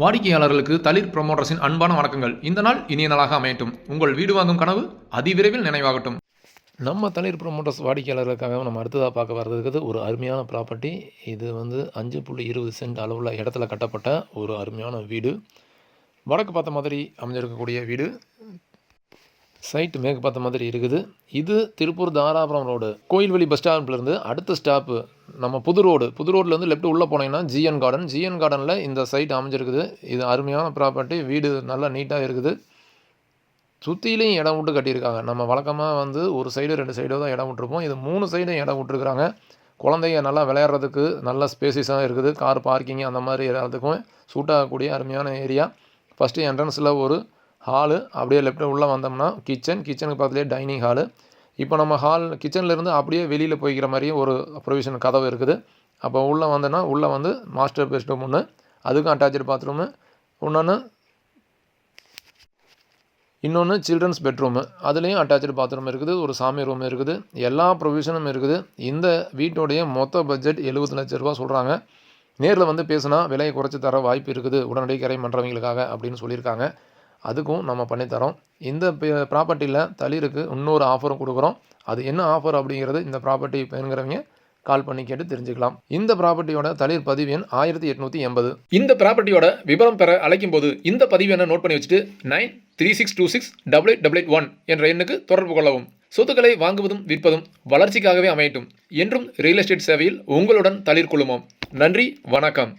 வாடிக்கையாளர்களுக்கு தளிர் ப்ரொமோட்டர்ஸின் அன்பான வணக்கங்கள். இந்த நாள் இனிய நாளாக அமையட்டும். உங்கள் வீடு வாங்கும் கனவு அதிவிரைவில் நினைவாகட்டும். நம்ம தளிர் ப்ரொமோட்டர்ஸ் வாடிக்கையாளர்களுக்காக நம்ம அடுத்ததாக பார்க்க வர்றதுக்கு ஒரு அருமையான ப்ராப்பர்ட்டி இது வந்து அஞ்சு புள்ளி இருபது சென்ட் அளவில் இடத்துல கட்டப்பட்ட ஒரு அருமையான வீடு. வடக்கு பார்த்த மாதிரி அமைஞ்சிருக்கக்கூடிய வீடு. சைட் மேற்கு பார்த்த மாதிரி இருக்குது. இது திருப்பூர் தாராபுரம் ரோடு கோயில்வெளி பஸ் ஸ்டாண்ட்லேருந்து அடுத்த ஸ்டாப்பு நம்ம புது ரோடு புது ரோட்லேருந்து லெஃப்ட் உள்ளே போனீங்கன்னா ஜிஎன் கார்டன் ஜிஎன் கார்டனில் இந்த சைட் அமைஞ்சிருக்குது. இது அருமையான ப்ராப்பர்ட்டி வீடு நல்லா நீட்டாக இருக்குது. சுற்றிலையும் இடம் விட்டு கட்டியிருக்காங்க. நம்ம வழக்கமாக வந்து ஒரு சைடு ரெண்டு சைடோ தான் இடம் விட்டுருப்போம். இது மூணு சைடும் இடம் விட்டுருக்குறாங்க. குழந்தைங்க நல்லா விளையாடுறதுக்கு நல்ல ஸ்பேசிஸாக இருக்குது. கார் பார்க்கிங் அந்த மாதிரி எல்லாத்துக்கும் சூட் ஆகக்கூடிய அருமையான ஏரியா ஃபஸ்ட்டு என்ட்ரன்ஸில் ஒரு ஹாலு அப்படியே லெஃப்ட் உள்ளே வந்தோம்னா கிச்சன் கிச்சனுக்கு பக்கத்துலேயே டைனிங் ஹாலு இப்போ நம்ம ஹால் கிச்சன்லேருந்து அப்படியே வெளியில் போய்க்கிற மாதிரியும் ஒரு ப்ரொவிஷன் கதவு இருக்குது. அப்போ உள்ளே வந்தோன்னா உள்ளே வந்து மாஸ்டர் பெட்ரூம் ஒன்று அதுக்கும் அட்டாச்சு பாத்ரூமு இன்னொன்று இன்னொன்று சில்ட்ரன்ஸ் பெட்ரூமு அதுலேயும் அட்டாச்சு பாத்ரூம் இருக்குது ஒரு சாமி ரூம் இருக்குது எல்லா ப்ரொவிஷனும் இருக்குது. இந்த வீட்டோடைய மொத்த பட்ஜெட் எழுபது லட்ச ரூபா சொல்கிறாங்க நேரில் வந்து பேசுனா விலையை குறைச்சி தர வாய்ப்பு இருக்குது உடனடி கரை பண்ணுறவங்களுக்காக அப்படின்னு சொல்லியிருக்காங்க. அதுக்கும் நம்ம பண்ணித்தரோம். இந்த ப்ராப்பர்ட்டியில் தளிருக்கு இன்னொரு ஆஃபரும் கொடுக்குறோம். அது என்ன ஆஃபர் அப்படிங்கிறது இந்த ப்ராப்பர்ட்டி வேணுங்கிறவங்க கால் பண்ணி கேட்டு தெரிஞ்சுக்கலாம். இந்த ப்ராப்பர்ட்டியோட தளிர் பதிவு எண் ஆயிரத்தி எட்நூற்றி எண்பது. இந்த ப்ராப்பர்ட்டியோட விவரம் பெற அழைக்கும் போது இந்த பதிவு எண்ணை நோட் பண்ணி வச்சுட்டு nine three six two six double eight double eight one என்ற எண்ணுக்கு தொடர்பு கொள்ளவும். சொத்துக்களை வாங்குவதும் விற்பதும் வளர்ச்சிக்காகவே அமையட்டும் என்றும் ரியல் எஸ்டேட் சேவையில் உங்களுடன் தளிர் குழுமம் நன்றி வணக்கம்.